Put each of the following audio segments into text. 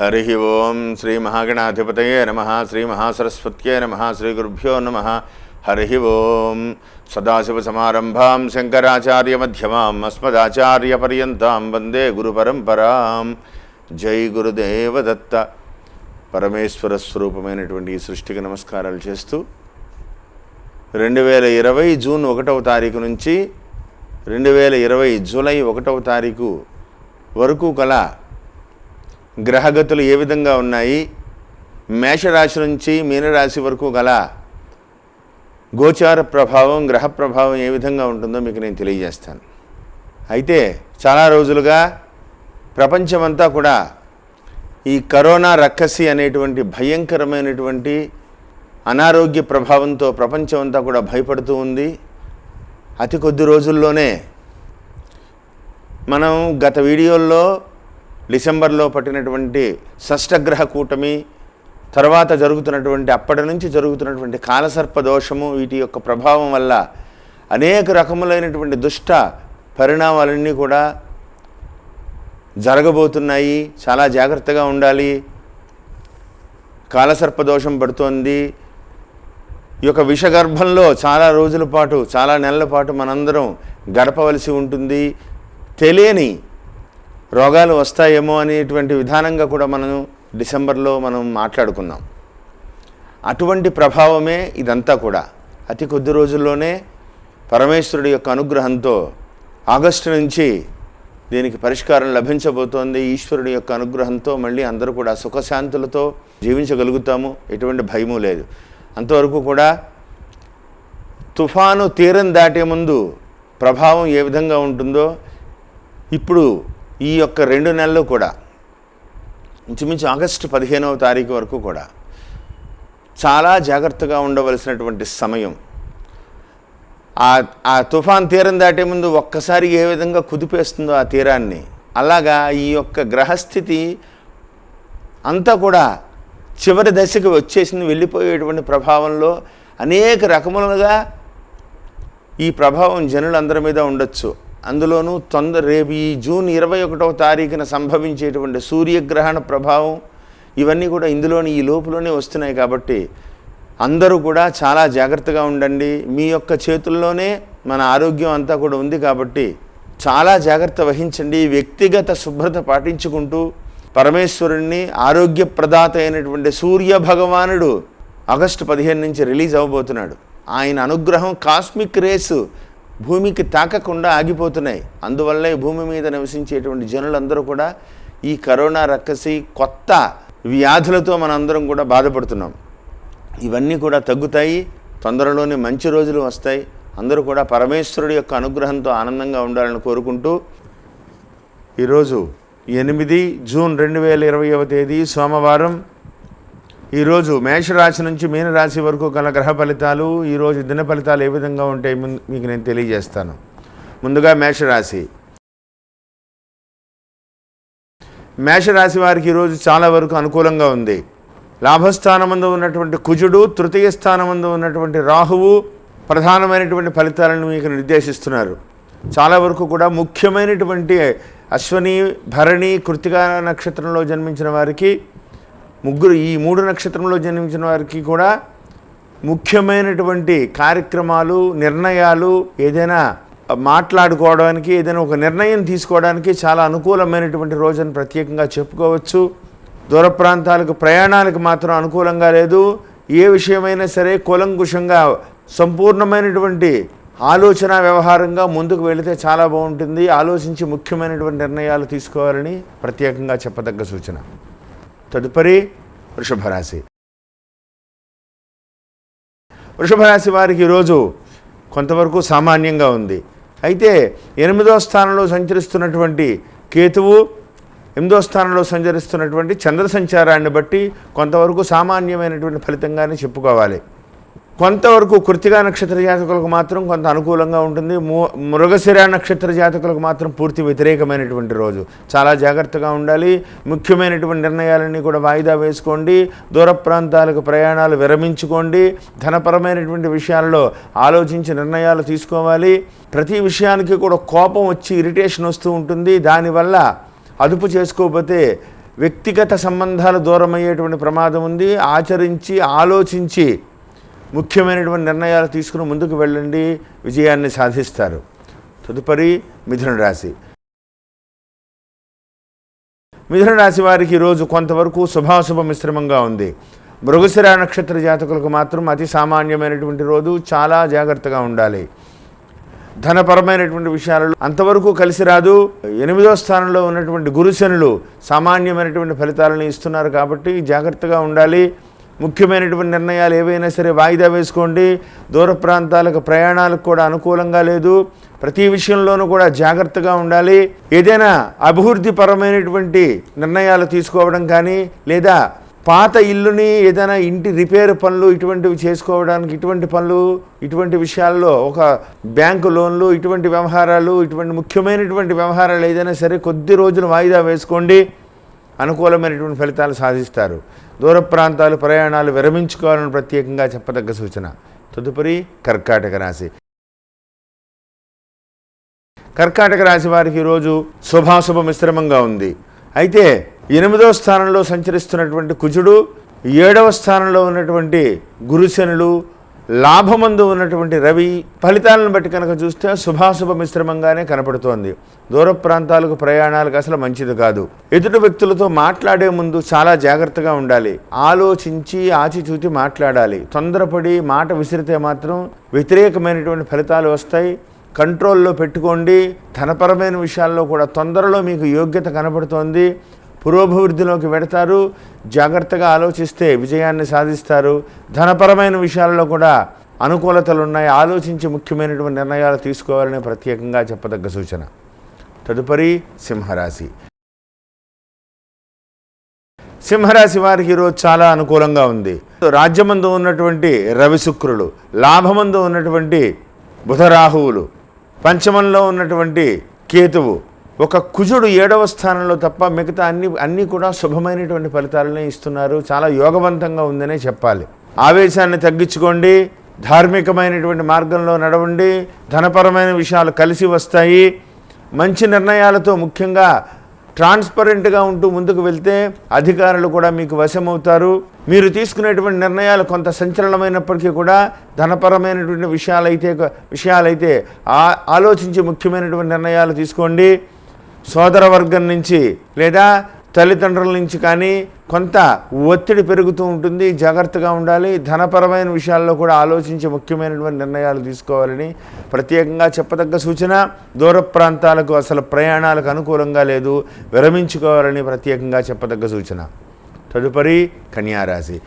హరి ఓం శ్రీ మహాగణాధిపతయే నమ శ్రీ మహాసరస్వత్యే నమ శ్రీ గురుభ్యో నమ. హరి ఓం. సదాశివసమారంభాం శంకరాచార్యమ్యమాం అస్మదాచార్యపర్యంతం వందే గురుపరంపరాం జై గురుదేవదత్త. పరమేశ్వర స్వరూపమైనటువంటి ఈ సృష్టికి నమస్కారాలు చేస్తూ రెండు వేల ఇరవై జూన్ ఒకటవ తారీఖు నుంచి రెండు వేల ఇరవై జూలై ఒకటవ తారీఖు వరకు గల గ్రహగతులు ఏ విధంగా ఉన్నాయి? మేషరాశి నుంచి మీనరాశి వరకు గల గోచార ప్రభావం గ్రహ ప్రభావం ఏ విధంగా ఉంటుందో మీకు నేను తెలియజేస్తాను. అయితే చాలా రోజులుగా ప్రపంచమంతా కూడా ఈ కరోనా రక్కసి అనేటువంటి భయంకరమైనటువంటి అనారోగ్య ప్రభావంతో ప్రపంచం అంతా కూడా భయపడుతూ ఉంది. అతి కొద్ది రోజుల్లోనే మనం గత వీడియోల్లో డిసెంబర్లో పట్టినటువంటి షష్టగ్రహ కూటమి తర్వాత జరుగుతున్నటువంటి అప్పటి నుంచి జరుగుతున్నటువంటి కాలసర్ప దోషము వీటి యొక్క ప్రభావం వల్ల అనేక రకములైనటువంటి దుష్ట పరిణామాలన్నీ కూడా జరగబోతున్నాయి. చాలా జాగ్రత్తగా ఉండాలి. కాలసర్ప దోషం పడుతోంది. ఈ యొక్క విషగర్భంలో చాలా రోజుల పాటు చాలా నెలల పాటు మనందరం గడపవలసి ఉంటుంది. తెలియని రోగాలు వస్తాయేమో అనేటువంటి విధానంగా కూడా మనం డిసెంబర్లో మనం మాట్లాడుకున్నాం. అటువంటి ప్రభావమే ఇదంతా కూడా. అతి కొద్ది రోజుల్లోనే పరమేశ్వరుడి యొక్క అనుగ్రహంతో ఆగస్టు నుంచి దీనికి పరిష్కారం లభించబోతోంది. ఈశ్వరుడి యొక్క అనుగ్రహంతో మళ్ళీ అందరూ కూడా సుఖశాంతులతో జీవించగలుగుతాము. ఎటువంటి భయము లేదు. అంతవరకు కూడా తుఫాను తీరం దాటే ముందు ప్రభావం ఏ విధంగా ఉంటుందో ఇప్పుడు ఈ యొక్క రెండు నెలలు కూడా ఇంచుమించు ఆగస్టు పదిహేనవ తారీఖు వరకు కూడా చాలా జాగ్రత్తగా ఉండవలసినటువంటి సమయం. ఆ ఆ తుఫాన్ తీరం దాటే ముందు ఒక్కసారి ఏ విధంగా కుదిపేస్తుందో ఆ తీరాన్ని అలాగా ఈ యొక్క గ్రహస్థితి అంతా కూడా చివరి దశకు వచ్చేసింది వెళ్ళిపోయేటువంటి ప్రభావంలో అనేక రకములుగా ఈ ప్రభావం జనులందరి మీద ఉండొచ్చు. అందులోనూ తొందర రేపు ఈ జూన్ ఇరవై ఒకటవ తారీఖున సంభవించేటువంటి సూర్యగ్రహణ ప్రభావం ఇవన్నీ కూడా ఇందులోని ఈ లోపులోనే వస్తున్నాయి కాబట్టి అందరూ కూడా చాలా జాగ్రత్తగా ఉండండి. మీ యొక్క చేతుల్లోనే మన ఆరోగ్యం అంతా కూడా ఉంది కాబట్టి చాలా జాగ్రత్త వహించండి. వ్యక్తిగత శుభ్రత పాటించుకుంటూ పరమేశ్వరుణ్ణి ఆరోగ్య ప్రదాత అయినటువంటి సూర్య భగవానుడు ఆగస్టు పదిహేను నుంచి రిలీజ్ అవ్వబోతున్నాడు. ఆయన అనుగ్రహం కాస్మిక్ రేసు భూమికి తాకకుండా ఆగిపోతున్నాయి. అందువల్ల ఈ భూమి మీద నివసించేటువంటి జనులందరూ కూడా ఈ కరోనా రక్కసి కొత్త వ్యాధులతో మనందరం కూడా బాధపడుతున్నాం. ఇవన్నీ కూడా తగ్గుతాయి తొందరలోనే మంచి రోజులు వస్తాయి. అందరూ కూడా పరమేశ్వరుడి యొక్క అనుగ్రహంతో ఆనందంగా ఉండాలని కోరుకుంటూ ఈరోజు ఎనిమిది జూన్ రెండు వేల ఇరవైవ తేదీ సోమవారం ఈరోజు మేషరాశి నుంచి మీనరాశి వరకు గల గ్రహ ఫలితాలు ఈరోజు దిన ఫలితాలు ఏ విధంగా ఉంటాయి ముందు- మీకు నేను తెలియజేస్తాను. ముందుగా మేషరాశి. మేషరాశి వారికి ఈరోజు చాలా వరకు అనుకూలంగా ఉంది. లాభస్థానమందు ఉన్నటువంటి కుజుడు తృతీయ స్థానమందు ఉన్నటువంటి రాహువు ప్రధానమైనటువంటి ఫలితాలను మీకు నిర్దేశిస్తున్నారు. చాలా వరకు కూడా ముఖ్యమైనటువంటి అశ్వని భరణి కృతికా నక్షత్రంలో జన్మించిన వారికి ముగ్గురు ఈ మూడు నక్షత్రంలో జన్మించిన వారికి కూడా ముఖ్యమైనటువంటి కార్యక్రమాలు నిర్ణయాలు ఏదైనా మాట్లాడుకోవడానికి ఏదైనా ఒక నిర్ణయం తీసుకోవడానికి చాలా అనుకూలమైనటువంటి రోజుని ప్రత్యేకంగా చెప్పుకోవచ్చు. దూర ప్రాంతాలకు ప్రయాణాలకు మాత్రం అనుకూలంగా లేదు. ఏ విషయమైనా సరే కులంకుషంగా సంపూర్ణమైనటువంటి ఆలోచన వ్యవహారంగా ముందుకు వెళితే చాలా బాగుంటుంది. ఆలోచించి ముఖ్యమైనటువంటి నిర్ణయాలు తీసుకోవాలని ప్రత్యేకంగా చెప్పదగ్గ సూచన. తదుపరి వృషభరాశి. వృషభరాశి వారికి ఈరోజు కొంతవరకు సామాన్యంగా ఉంది. అయితే ఎనిమిదో స్థానంలో సంచరిస్తున్నటువంటి కేతువు ఎనిమిదో స్థానంలో సంచరిస్తున్నటువంటి చంద్ర సంచారాన్ని బట్టి కొంతవరకు సామాన్యమైనటువంటి ఫలితంగానే చెప్పుకోవాలి. కొంతవరకు కృతిగా నక్షత్ర జాతకులకు మాత్రం కొంత అనుకూలంగా ఉంటుంది. ము- మృగశిర నక్షత్ర జాతకులకు మాత్రం పూర్తి వ్యతిరేకమైనటువంటి రోజు. చాలా జాగ్రత్తగా ఉండాలి. ముఖ్యమైనటువంటి నిర్ణయాలన్నీ కూడా వాయిదా వేసుకోండి. దూర ప్రాంతాలకు ప్రయాణాలు విరమించుకోండి. ధనపరమైనటువంటి విషయాల్లో ఆలోచించి నిర్ణయాలు తీసుకోవాలి. ప్రతి విషయానికి కూడా కోపం వచ్చి ఇరిటేషన్ వస్తూ ఉంటుంది. దానివల్ల అదుపు చేసుకోకపోతే వ్యక్తిగత సంబంధాలు దూరం అయ్యేటువంటి ప్రమాదం ఉంది. ఆచరించి ఆలోచించి ముఖ్యమైనటువంటి నిర్ణయాలు తీసుకుని ముందుకు వెళ్ళండి. విజయాన్ని సాధిస్తారు. తదుపరి మిథున రాశి. మిథున రాశి వారికి ఈరోజు కొంతవరకు శుభాశుభ మిశ్రమంగా ఉంది. మృగశిర నక్షత్ర జాతకులకు మాత్రం అతి సామాన్యమైనటువంటి రోజు. చాలా జాగ్రత్తగా ఉండాలి. ధనపరమైనటువంటి విషయాలలో అంతవరకు కలిసి రాదు. ఎనిమిదో స్థానంలో ఉన్నటువంటి గురుశనులు సామాన్యమైనటువంటి ఫలితాలను ఇస్తున్నారు కాబట్టి జాగ్రత్తగా ఉండాలి. ముఖ్యమైనటువంటి నిర్ణయాలు ఏవైనా సరే వాయిదా వేసుకోండి. దూర ప్రాంతాలకు ప్రయాణాలకు కూడా అనుకూలంగా లేదు. ప్రతి విషయంలోనూ కూడా జాగ్రత్తగా ఉండాలి. ఏదైనా అభివృద్ధిపరమైనటువంటి నిర్ణయాలు తీసుకోవడం కానీ లేదా పాత ఇల్లుని ఏదైనా ఇంటి రిపేర్ పనులు ఇటువంటివి చేసుకోవడానికి ఇటువంటి పనులు ఇటువంటి విషయాల్లో ఒక బ్యాంకు లోన్లు ఇటువంటి వ్యవహారాలు ఇటువంటి ముఖ్యమైనటువంటి వ్యవహారాలు ఏదైనా సరే కొద్ది రోజులు వాయిదా వేసుకోండి. అనుకూలమైనటువంటి ఫలితాలు సాధిస్తారు. దూర ప్రాంతాలు ప్రయాణాలు విరమించుకోవాలని ప్రత్యేకంగా చెప్పదగ్గ సూచన. తదుపరి కర్కాటక రాశి. కర్కాటక రాశి వారికి ఈరోజు శుభాశుభ మిశ్రమంగా ఉంది. అయితే ఎనిమిదవ స్థానంలో సంచరిస్తున్నటువంటి కుజుడు ఏడవ స్థానంలో ఉన్నటువంటి గురుశనులు లాభమందు ఉన్నటువంటి రవి ఫలితాలను బట్టి కనుక చూస్తే శుభాశుభ మిశ్రమంగానే కనపడుతోంది. దూర ప్రాంతాలకు ప్రయాణాలకు అసలు మంచిది కాదు. ఎదుటి వ్యక్తులతో మాట్లాడే ముందు చాలా జాగ్రత్తగా ఉండాలి. ఆలోచించి ఆచిచూచి మాట్లాడాలి. తొందరపడి మాట విసిరితే మాత్రం వ్యతిరేకమైనటువంటి ఫలితాలు వస్తాయి. కంట్రోల్లో పెట్టుకోండి. ధనపరమైన విషయాల్లో కూడా తొందరలో మీకు యోగ్యత కనపడుతోంది. పురోభివృద్ధిలోకి వెడతారు. జాగ్రత్తగా ఆలోచిస్తే విజయాన్ని సాధిస్తారు. ధనపరమైన విషయాల్లో కూడా అనుకూలతలు ఉన్నాయి ఆలోచించి ముఖ్యమైనటువంటి నిర్ణయాలు తీసుకోవాలని ప్రత్యేకంగా చెప్పదగ్గ సూచన. తదుపరి సింహరాశి. సింహరాశి వారికి ఈరోజు చాలా అనుకూలంగా ఉంది. రాజ్యమందు ఉన్నటువంటి రవిశుక్రులు లాభమందు ఉన్నటువంటి బుధరాహువులు పంచమంలో ఉన్నటువంటి కేతువు ఒక కుజుడు ఏడవ స్థానంలో తప్ప మిగతా అన్ని అన్నీ కూడా శుభమైనటువంటి ఫలితాలనే ఇస్తున్నారు. చాలా యోగవంతంగా ఉందనే చెప్పాలి. ఆవేశాన్ని తగ్గించుకోండి. ధార్మికమైనటువంటి మార్గంలో నడవండి. ధనపరమైన విషయాలు కలిసి వస్తాయి. మంచి నిర్ణయాలతో ముఖ్యంగా ట్రాన్స్పరెంట్గా ఉంటూ ముందుకు వెళ్తే అధికారులు కూడా మీకు వశమవుతారు. మీరు తీసుకునేటువంటి నిర్ణయాలు కొంత సంచలనమైనప్పటికీ కూడా ధనపరమైనటువంటి విషయాలైతే విషయాలైతే ఆ- ఆలోచించి ముఖ్యమైనటువంటి నిర్ణయాలు తీసుకోండి. సోదర వర్గం నుంచి లేదా తల్లిదండ్రుల నుంచి కానీ కొంత ఒత్తిడి పెరుగుతూ ఉంటుంది. జాగ్రత్తగా ఉండాలి. ధనపరమైన విషయాల్లో కూడా ఆలోచించి ముఖ్యమైనటువంటి నిర్ణయాలు తీసుకోవాలని ప్రత్యేకంగా చెప్పదగ్గ సూచన దూర ప్రాంతాలకు అసలు ప్రయాణాలకు అనుకూలంగా లేదు. విరమించుకోవాలని ప్రత్యేకంగా చెప్పదగ్గ సూచన. తదుపరి కన్యారాశి.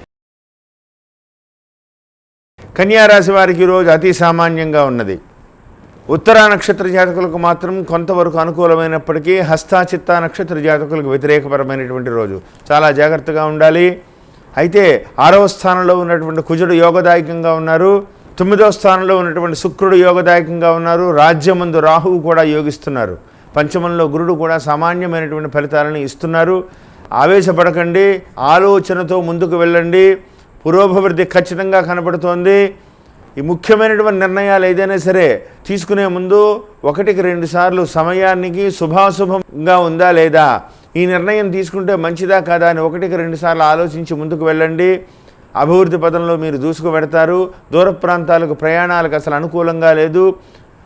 కన్యారాశి వారికి ఈరోజు అతి సామాన్యంగా ఉన్నది. ఉత్తర నక్షత్ర జాతకులకు మాత్రం కొంతవరకు అనుకూలమైనప్పటికీ హస్తా చిత్తా నక్షత్ర జాతకులకు వ్యతిరేకపరమైనటువంటి రోజు. చాలా జాగ్రత్తగా ఉండాలి. అయితే ఆరవ స్థానంలో ఉన్నటువంటి కుజుడు యోగదాయకంగా ఉన్నారు. తొమ్మిదవ స్థానంలో ఉన్నటువంటి శుక్రుడు యోగదాయకంగా ఉన్నారు. రాజ్యమందు రాహువు కూడా యోగిస్తున్నారు. పంచమంలో గురుడు కూడా సామాన్యమైనటువంటి ఫలితాలను ఇస్తున్నారు. ఆవేశపడకండి. ఆలోచనతో ముందుకు వెళ్ళండి. పురోభివృద్ధి ఖచ్చితంగా కనపడుతోంది. ఈ ముఖ్యమైనటువంటి నిర్ణయాలు ఏదైనా సరే తీసుకునే ముందు ఒకటికి రెండు సార్లు సమయానికి శుభాశుభంగా ఉందా లేదా? ఈ నిర్ణయం తీసుకుంటే మంచిదా కాదా అని ఒకటికి రెండు సార్లు ఆలోచించి ముందుకు వెళ్ళండి. అభివృద్ధి పదంలో మీరు దూసుకు పెడతారు. దూర ప్రాంతాలకు ప్రయాణాలకు అసలు అనుకూలంగా లేదు.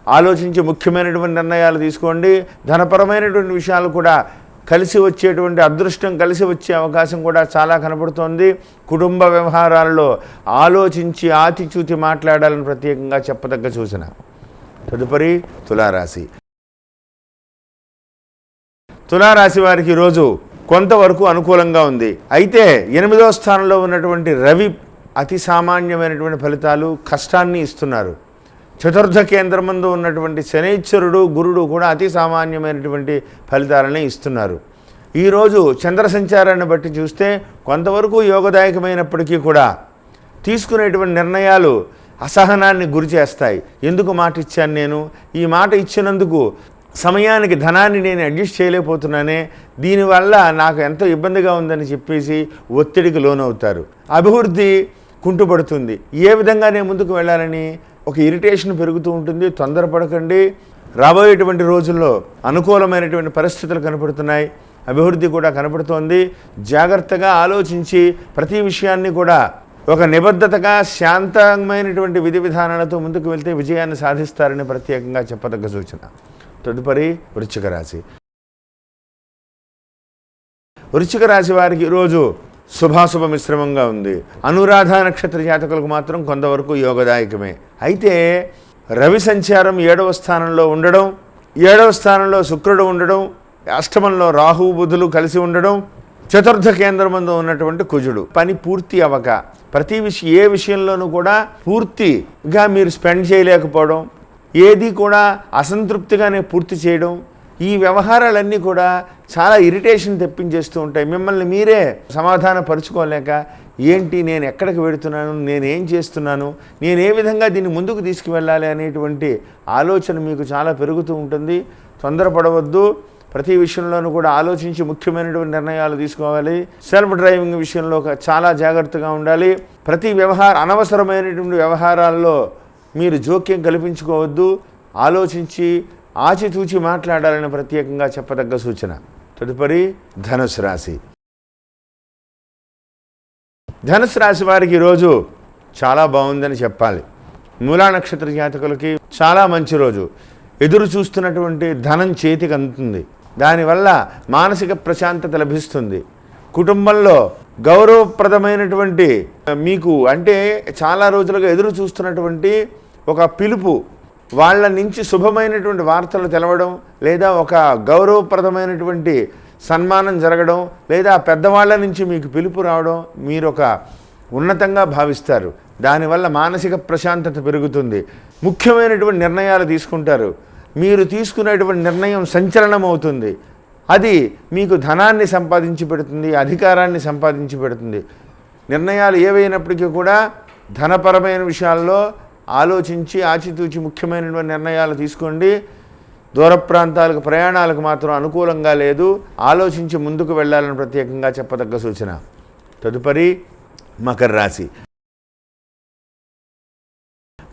ఆలోచించి ముఖ్యమైనటువంటి నిర్ణయాలు తీసుకోండి. ధనపరమైనటువంటి విషయాలు కూడా కలిసి వచ్చేటువంటి అదృష్టం కలిసి వచ్చే అవకాశం కూడా చాలా కనపడుతోంది కుటుంబ వ్యవహారాలలో ఆలోచించి ఆచిచూచి మాట్లాడాలని ప్రత్యేకంగా చెప్పదగ్గ సూచన. తదుపరి తులారాశి. తులారాశి వారికి ఈరోజు కొంతవరకు అనుకూలంగా ఉంది. అయితే ఎనిమిదో స్థానంలో ఉన్నటువంటి రవి అతి సామాన్యమైనటువంటి ఫలితాలు కష్టాన్ని ఇస్తున్నారు. చతుర్థ కేంద్రమందు ఉన్నటువంటి శనైశ్వరుడు గురుడు కూడా అతి సామాన్యమైనటువంటి ఫలితాలని ఇస్తున్నారు. ఈరోజు చంద్ర సంచారాన్ని బట్టి చూస్తే కొంతవరకు యోగదాయకమైనప్పటికీ కూడా తీసుకునేటువంటి నిర్ణయాలు అసహనాన్ని గురి చేస్తాయి. ఎందుకు మాట ఇచ్చాను నేను? ఈ మాట ఇచ్చినందుకు సమయానికి ధనాన్ని నేను అడ్జస్ట్ చేయలేకపోతున్నానే దీనివల్ల నాకు ఎంతో ఇబ్బందిగా ఉందని చెప్పేసి ఒత్తిడికి లోనవుతారు. అభివృద్ధి కుంటుపడుతుంది. ఏ విధంగా నేను ముందుకు వెళ్ళాలని ఒక ఇరిటేషన్ పెరుగుతూ ఉంటుంది. తొందరపడకండి. రాబోయేటువంటి రోజుల్లో అనుకూలమైనటువంటి పరిస్థితులు కనపడుతున్నాయి. అభివృద్ధి కూడా కనపడుతోంది. జాగ్రత్తగా ఆలోచించి ప్రతి విషయాన్ని కూడా ఒక నిబద్ధతగా శాంతమైనటువంటి విధి విధానాలతో ముందుకు వెళ్తే విజయాన్ని సాధిస్తారని ప్రత్యేకంగా చెప్పదగ్గ సూచన. తదుపరి వృశ్చిక రాశి. వృశ్చిక రాశి వారికి ఈరోజు శుభాశుభ మిశ్రమంగా ఉంది. అనురాధ నక్షత్ర జాతకులకు మాత్రం కొంతవరకు యోగదాయకమే. అయితే రవి సంచారం ఏడవ స్థానంలో ఉండడం ఏడవ స్థానంలో శుక్రుడు ఉండడం అష్టమంలో రాహు బుధులు కలిసి ఉండడం చతుర్థ కేంద్రమందు ఉన్నటువంటి కుజుడు. పని పూర్తి అవ్వక ప్రతి విషయం ఏ విషయంలోనూ కూడా పూర్తిగా మీరు స్పెండ్ చేయలేకపోవడం ఏది కూడా అసంతృప్తిగానే పూర్తి చేయడం ఈ వ్యవహారాలన్నీ కూడా చాలా ఇరిటేషన్ తెప్పించేస్తూ ఉంటాయి. మిమ్మల్ని మీరే సమాధాన పరుచుకోలేక ఏంటి నేను ఎక్కడికి వెడుతున్నాను నేను ఏం చేస్తున్నాను నేను ఏ విధంగా దీన్ని ముందుకు తీసుకువెళ్ళాలి అనేటువంటి ఆలోచన మీకు చాలా పెరుగుతూ ఉంటుంది. తొందరపడవద్దు. ప్రతి విషయంలోనూ కూడా ఆలోచించి ముఖ్యమైనటువంటి నిర్ణయాలు తీసుకోవాలి. సెల్ఫ్ డ్రైవింగ్ విషయంలో చాలా జాగ్రత్తగా ఉండాలి. ప్రతి వ్యవహార అనవసరమైనటువంటి వ్యవహారాల్లో మీరు జోక్యం కల్పించుకోవద్దు. ఆలోచించి ఆచితూచి మాట్లాడాలని ప్రత్యేకంగా చెప్పదగ్గ సూచన. తదుపరి ధనుసు రాశి. ధనుసు రాశి వారికి ఈరోజు చాలా బాగుందని చెప్పాలి. మూలా నక్షత్ర జాతకులకి చాలా మంచి రోజు. ఎదురు చూస్తున్నటువంటి ధనం చేతికి అందుతుంది. దానివల్ల మానసిక ప్రశాంతత లభిస్తుంది. కుటుంబంలో గౌరవప్రదమైనటువంటి మీకు అంటే చాలా రోజులుగా ఎదురు చూస్తున్నటువంటి ఒక పిలుపు వాళ్ళ నుంచి శుభమైనటువంటి వార్తలు తెలవడం లేదా ఒక గౌరవప్రదమైనటువంటి సన్మానం జరగడం లేదా పెద్దవాళ్ళ నుంచి మీకు పిలుపు రావడం మీరు ఒక ఉన్నతంగా భావిస్తారు. దానివల్ల మానసిక ప్రశాంతత పెరుగుతుంది. ముఖ్యమైనటువంటి నిర్ణయాలు తీసుకుంటారు. మీరు తీసుకునేటువంటి నిర్ణయం సంచలనం అవుతుంది అది మీకు ధనాన్ని సంపాదించి పెడుతుంది అధికారాన్ని సంపాదించి పెడుతుంది. నిర్ణయాలు ఏవైనప్పటికీ కూడా ధనపరమైన విషయాల్లో ఆలోచించి ఆచితూచి ముఖ్యమైనటువంటి నిర్ణయాలు తీసుకోండి. దూర ప్రాంతాలకు ప్రయాణాలకు మాత్రం అనుకూలంగా లేదు. ఆలోచించి ముందుకు వెళ్ళాలని ప్రత్యేకంగా చెప్పదగ్గ సూచన. తదుపరి మకర రాశి.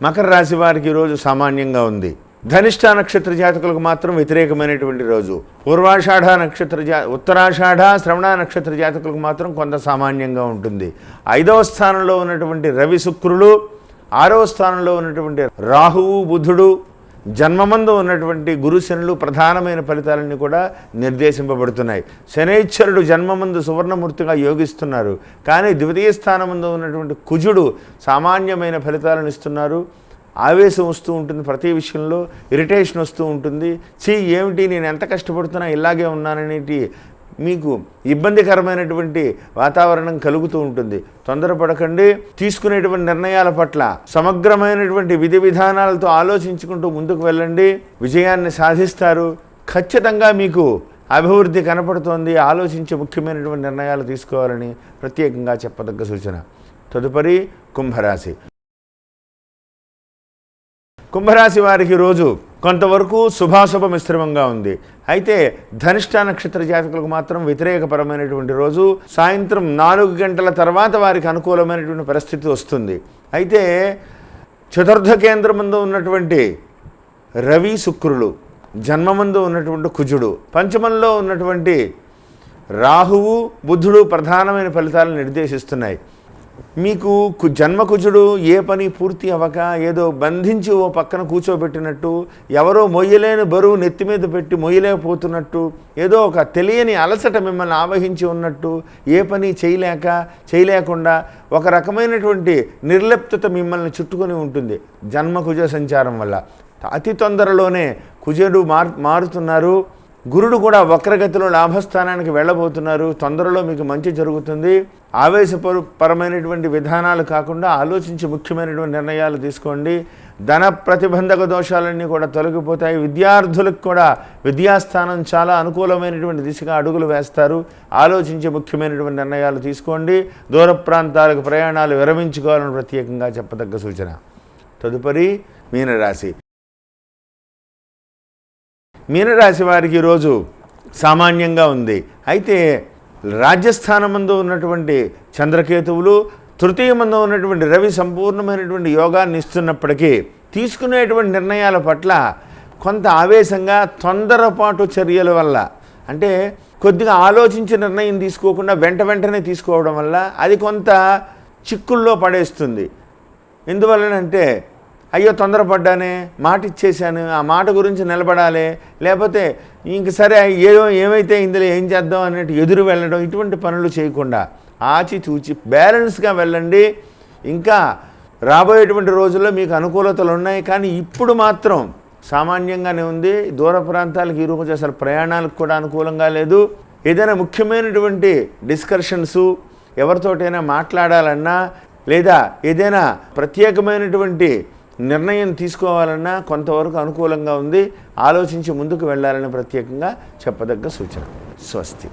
మకర రాశి వారికి ఈరోజు సామాన్యంగా ఉంది. ధనిష్ట నక్షత్ర జాతకులకు మాత్రం వ్యతిరేకమైనటువంటి రోజు. పూర్వాషాఢ నక్షత్ర జా ఉత్తరాషాఢ శ్రవణ నక్షత్ర జాతకులకు మాత్రం కొంత సామాన్యంగా ఉంటుంది. ఐదవ స్థానంలో ఉన్నటువంటి రవి శుక్రులు ఆరవ స్థానంలో ఉన్నటువంటి రాహువు బుధుడు జన్మమందు ఉన్నటువంటి గురుశనులు ప్రధానమైన ఫలితాలన్నీ కూడా నిర్దేశింపబడుతున్నాయి. శనేశ్వరుడు జన్మమందు సువర్ణమూర్తిగా యోగిస్తున్నారు. కానీ ద్వితీయ స్థానమందు ఉన్నటువంటి కుజుడు సామాన్యమైన ఫలితాలను ఇస్తున్నారు. ఆవేశం వస్తూ ఉంటుంది ప్రతి విషయంలో ఇరిటేషన్ వస్తూ ఉంటుంది. చీ ఏమిటి నేను ఎంత కష్టపడుతున్నా ఇలాగే ఉన్నాననేటి మీకు ఇబ్బందికరమైనటువంటి వాతావరణం కలుగుతూ ఉంటుంది. తొందరపడకండి. తీసుకునేటువంటి నిర్ణయాల పట్ల సమగ్రమైనటువంటి విధి విధానాలతో ఆలోచించుకుంటూ ముందుకు వెళ్ళండి. విజయాన్ని సాధిస్తారు. ఖచ్చితంగా మీకు అభివృద్ధి కనపడుతోంది. ఆలోచించి ముఖ్యమైనటువంటి నిర్ణయాలు తీసుకోవాలని ప్రత్యేకంగా చెప్పదగ్గ సూచన. తదుపరి కుంభరాశి. కుంభరాశి వారికి రోజు కొంతవరకు శుభాశుభ మిశ్రమంగా ఉంది. అయితే ధనిష్ట నక్షత్ర జాతకులకు మాత్రం వ్యతిరేకపరమైనటువంటి రోజు సాయంత్రం నాలుగు గంటల తర్వాత వారికి అనుకూలమైనటువంటి పరిస్థితి వస్తుంది. అయితే చతుర్థ కేంద్రమందు ఉన్నటువంటి రవి శుక్రులు జన్మమందు ఉన్నటువంటి కుజుడు పంచమంలో ఉన్నటువంటి రాహువు బుద్ధుడు ప్రధానమైన ఫలితాలను నిర్దేశిస్తున్నాయి. మీకు కు జన్మకుజుడు ఏ పని పూర్తి అవ్వక ఏదో బంధించి ఓ పక్కన కూర్చోబెట్టినట్టు ఎవరో మొయ్యలేని బరువు నెత్తి మీద పెట్టి మొయ్యలేకపోతున్నట్టు ఏదో ఒక తెలియని అలసట మిమ్మల్ని ఆవహించి ఉన్నట్టు ఏ పని చేయలేక చేయలేకుండా ఒక రకమైనటువంటి నిర్లిప్తత మిమ్మల్ని చుట్టుకొని ఉంటుంది జన్మకుజ సంచారం వల్ల. అతి తొందరలోనే కుజుడు మారు మారుతున్నారు. గురుడు కూడా వక్రగతిలో లాభస్థానానికి వెళ్ళబోతున్నారు. తొందరలో మీకు మంచి జరుగుతుంది. ఆవేశపరపరమైనటువంటి విధానాలు కాకుండా ఆలోచించి ముఖ్యమైనటువంటి నిర్ణయాలు తీసుకోండి. ధన ప్రతిబంధక దోషాలన్నీ కూడా తొలగిపోతాయి. విద్యార్థులకు కూడా విద్యాస్థానం చాలా అనుకూలమైనటువంటి దిశగా అడుగులు వేస్తారు. ఆలోచించి ముఖ్యమైనటువంటి నిర్ణయాలు తీసుకోండి. దూర ప్రాంతాలకు ప్రయాణాలు విరమించుకోవాలని ప్రత్యేకంగా చెప్పదగ్గ సూచన. తదుపరి మీనరాశి. మీనరాశి వారికి ఈరోజు సామాన్యంగా ఉంది. అయితే రాజ్యస్థానమందు ఉన్నటువంటి చంద్రకేతువులు తృతీయమందు ఉన్నటువంటి రవి సంపూర్ణమైనటువంటి యోగాన్ని ఇస్తున్నప్పటికీ తీసుకునేటువంటి నిర్ణయాల పట్ల కొంత ఆవేశంగా తొందరపాటు చర్యల వల్ల అంటే కొద్దిగా ఆలోచించి నిర్ణయం తీసుకోకుండా వెంట వెంటనే తీసుకోవడం వల్ల అది కొంత చిక్కుల్లో పడేస్తుంది. ఎందువల్లనంటే అయ్యో తొందరపడ్డానే మాట ఇచ్చేశాను ఆ మాట గురించి నిలబడాలి లేకపోతే ఇంక సరే ఏదో ఏమైతే ఇందులో ఏం చేద్దాం అన్నట్టు ఎదురు వెళ్ళడం ఇటువంటి పనులు చేయకుండా ఆచి చూచి బ్యాలెన్స్గా వెళ్ళండి. ఇంకా రాబోయేటువంటి రోజుల్లో మీకు అనుకూలతలు ఉన్నాయి కానీ ఇప్పుడు మాత్రం సామాన్యంగానే ఉంది. దూర ప్రాంతాలకు ఈ రోజు అసలు ప్రయాణాలకు కూడా అనుకూలంగా లేదు. ఏదైనా ముఖ్యమైనటువంటి డిస్కషన్సు ఎవరితోటైనా మాట్లాడాలన్నా లేదా ఏదైనా ప్రత్యేకమైనటువంటి నిర్ణయం తీసుకోవాలన్నా కొంతవరకు అనుకూలంగా ఉంది. ఆలోచించి ముందుకు వెళ్ళాలని ప్రత్యేకంగా చెప్పదగ్గ సూచన. స్వస్తి.